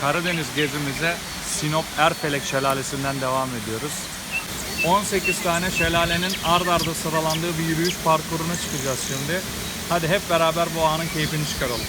Karadeniz gezimize Sinop Erfelek Şelalesi'nden devam ediyoruz. 18 tane şelalenin ard arda sıralandığı bir yürüyüş parkuruna çıkacağız şimdi. Hadi hep beraber bu anın keyfini çıkaralım.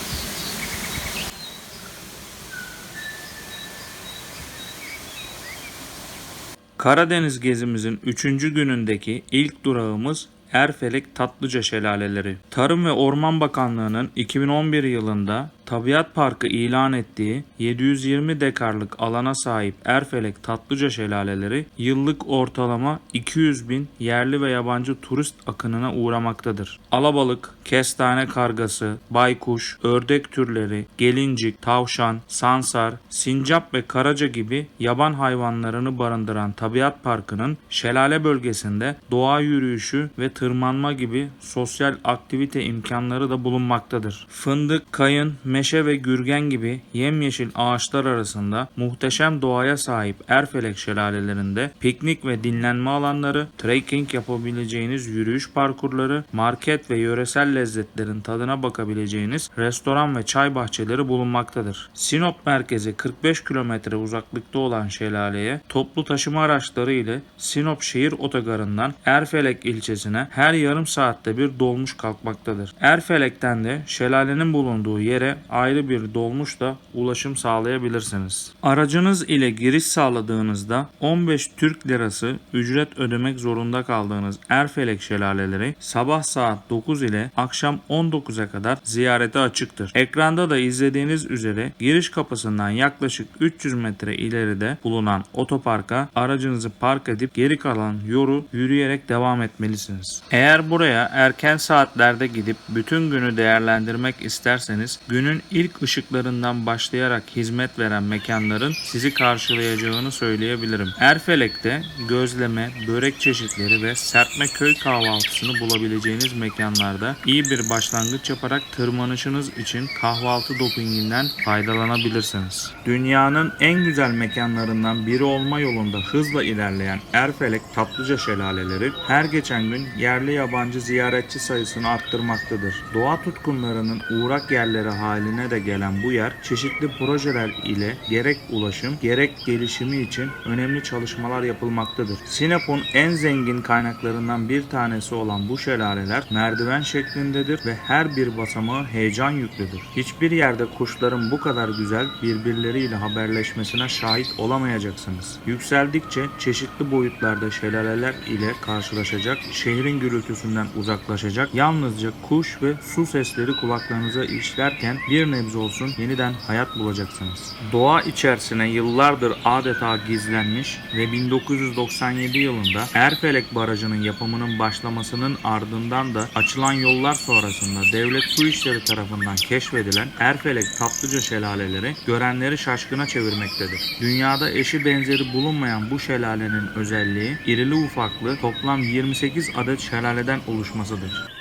Karadeniz gezimizin 3. günündeki ilk durağımız Erfelek Tatlıca Şelaleleri. Tarım ve Orman Bakanlığı'nın 2011 yılında Tabiat Parkı ilan ettiği 720 dekarlık alana sahip Erfelek Tatlıca Şelaleleri yıllık ortalama 200 bin yerli ve yabancı turist akınına uğramaktadır. Alabalık, kestane kargası, baykuş, ördek türleri, gelincik, tavşan, sansar, sincap ve karaca gibi yaban hayvanlarını barındıran Tabiat Parkı'nın şelale bölgesinde doğa yürüyüşü ve tırmanma gibi sosyal aktivite imkanları da bulunmaktadır. Fındık, kayın, meşe ve gürgen gibi yemyeşil ağaçlar arasında muhteşem doğaya sahip Erfelek şelalelerinde piknik ve dinlenme alanları, trekking yapabileceğiniz yürüyüş parkurları, market ve yöresel lezzetlerin tadına bakabileceğiniz restoran ve çay bahçeleri bulunmaktadır. Sinop merkezi 45 kilometre uzaklıkta olan şelaleye toplu taşıma araçları ile Sinop şehir otogarından Erfelek ilçesine her yarım saatte bir dolmuş kalkmaktadır. Erfelek'ten de şelalenin bulunduğu yere ayrı bir dolmuşla ulaşım sağlayabilirsiniz. Aracınız ile giriş sağladığınızda 15 Türk lirası ücret ödemek zorunda kaldığınız Erfelek şelaleleri sabah saat 9 ile akşam 19'a kadar ziyarete açıktır. Ekranda da izlediğiniz üzere giriş kapısından yaklaşık 300 metre ileride bulunan otoparka aracınızı park edip geri kalan yolu yürüyerek devam etmelisiniz. Eğer buraya erken saatlerde gidip bütün günü değerlendirmek isterseniz günün ilk ışıklarından başlayarak hizmet veren mekanların sizi karşılayacağını söyleyebilirim. Erfelek'te gözleme, börek çeşitleri ve serpme köy kahvaltısını bulabileceğiniz mekanlarda iyi bir başlangıç yaparak tırmanışınız için kahvaltı dopinginden faydalanabilirsiniz. Dünyanın en güzel mekanlarından biri olma yolunda hızla ilerleyen Erfelek Tatlıca Şelaleleri her geçen gün yerli yabancı ziyaretçi sayısını arttırmaktadır. Doğa tutkunlarının uğrak yerleri haline de gelen bu yer çeşitli projeler ile gerek ulaşım gerek gelişimi için önemli çalışmalar yapılmaktadır. Sinop'un en zengin kaynaklarından bir tanesi olan bu şelaleler merdiven şeklindedir ve her bir basamağı heyecan yüklüdür. Hiçbir yerde kuşların bu kadar güzel birbirleriyle haberleşmesine şahit olamayacaksınız. Yükseldikçe çeşitli boyutlarda şelaleler ile karşılaşacak, şehrin gürültüsünden uzaklaşacak, yalnızca kuş ve su sesleri kulaklarınıza işlerken bir nebze olsun yeniden hayat bulacaksınız. Doğa içerisine yıllardır adeta gizlenmiş ve 1997 yılında Erfelek Barajı'nın yapımının başlamasının ardından da açılan yollar sonrasında devlet su işleri tarafından keşfedilen Erfelek Tatlıca şelaleleri görenleri şaşkına çevirmektedir. Dünyada eşi benzeri bulunmayan bu şelalenin özelliği irili ufaklı toplam 28 adet şelaleden oluşmasıdır.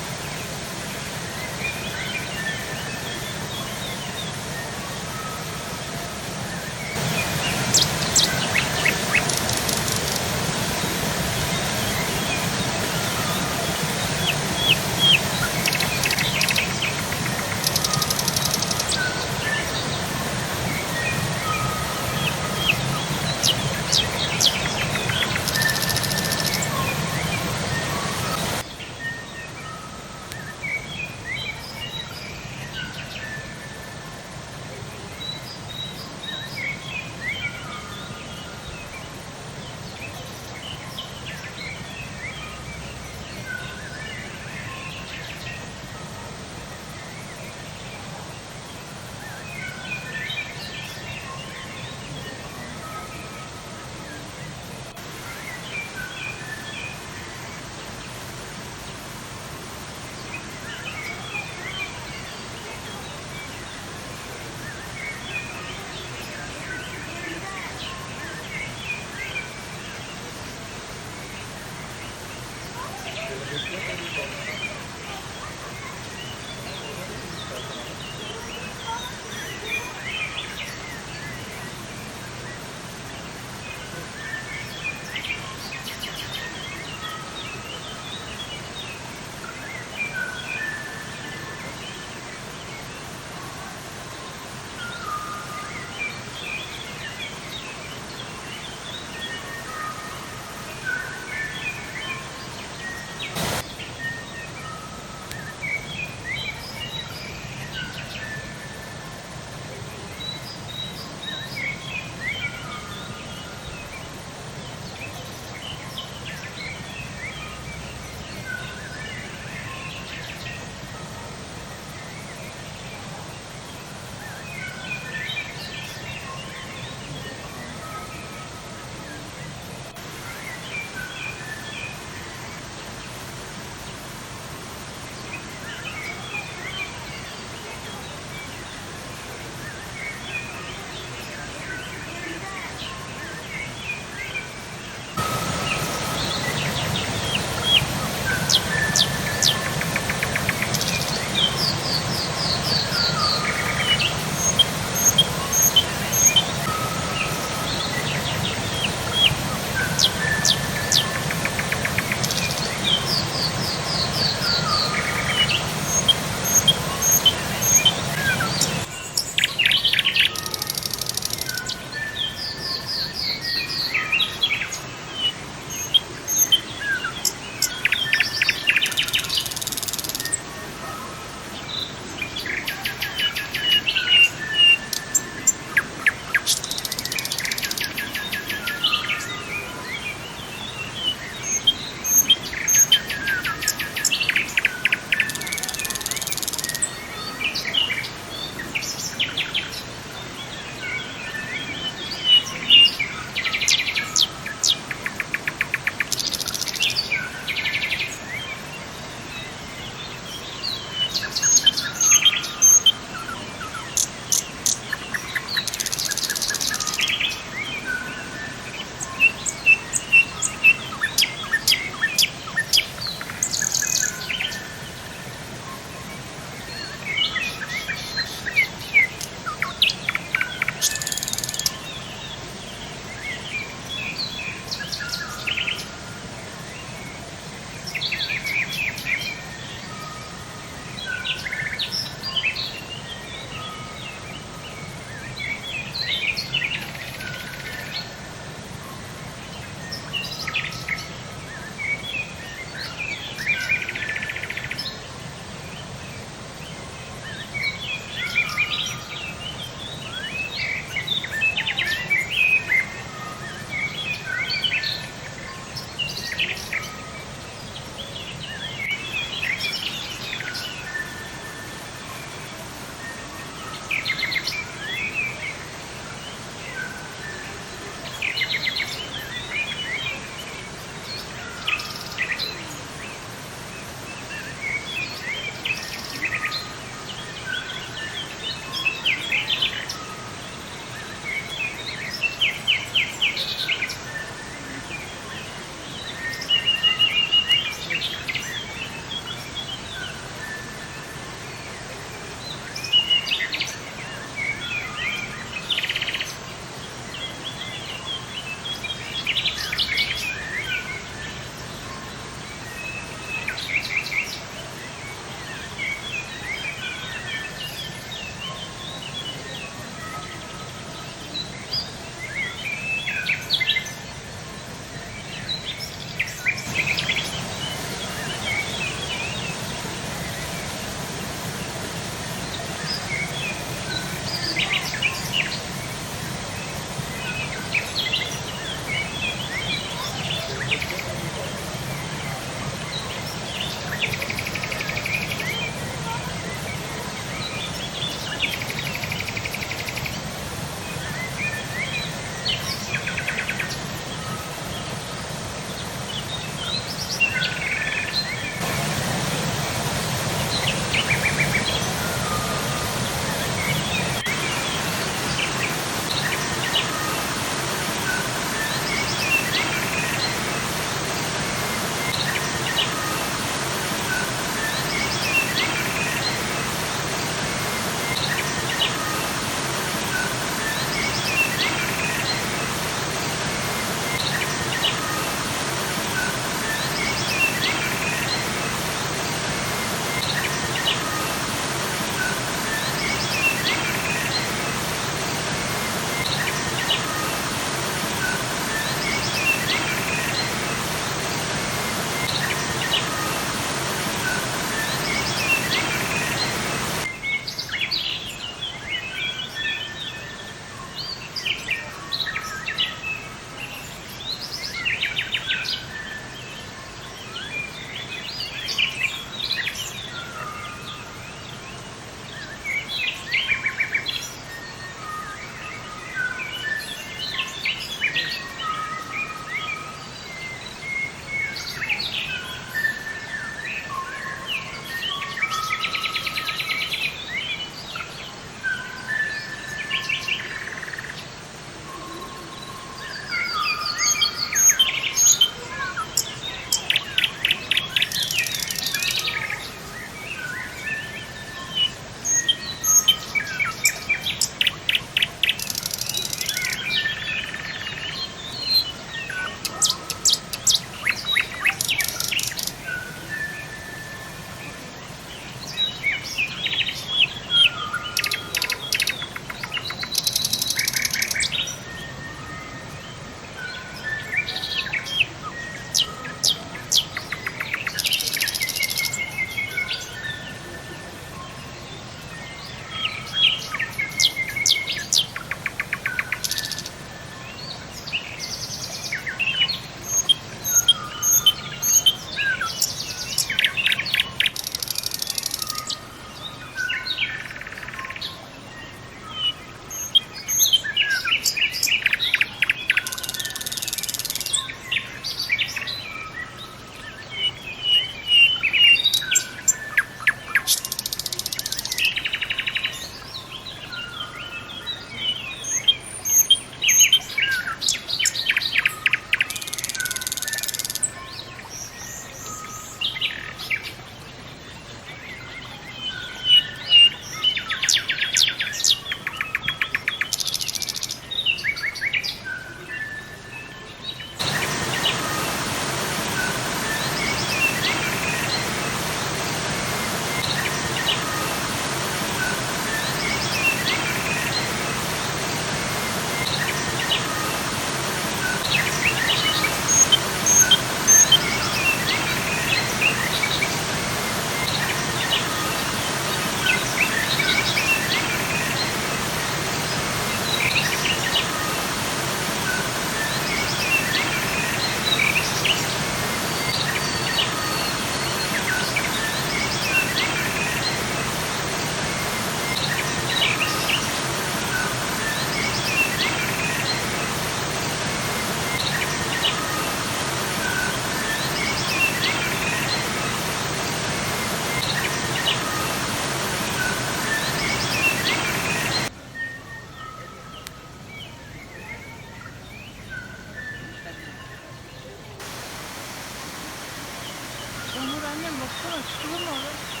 真的，你真的？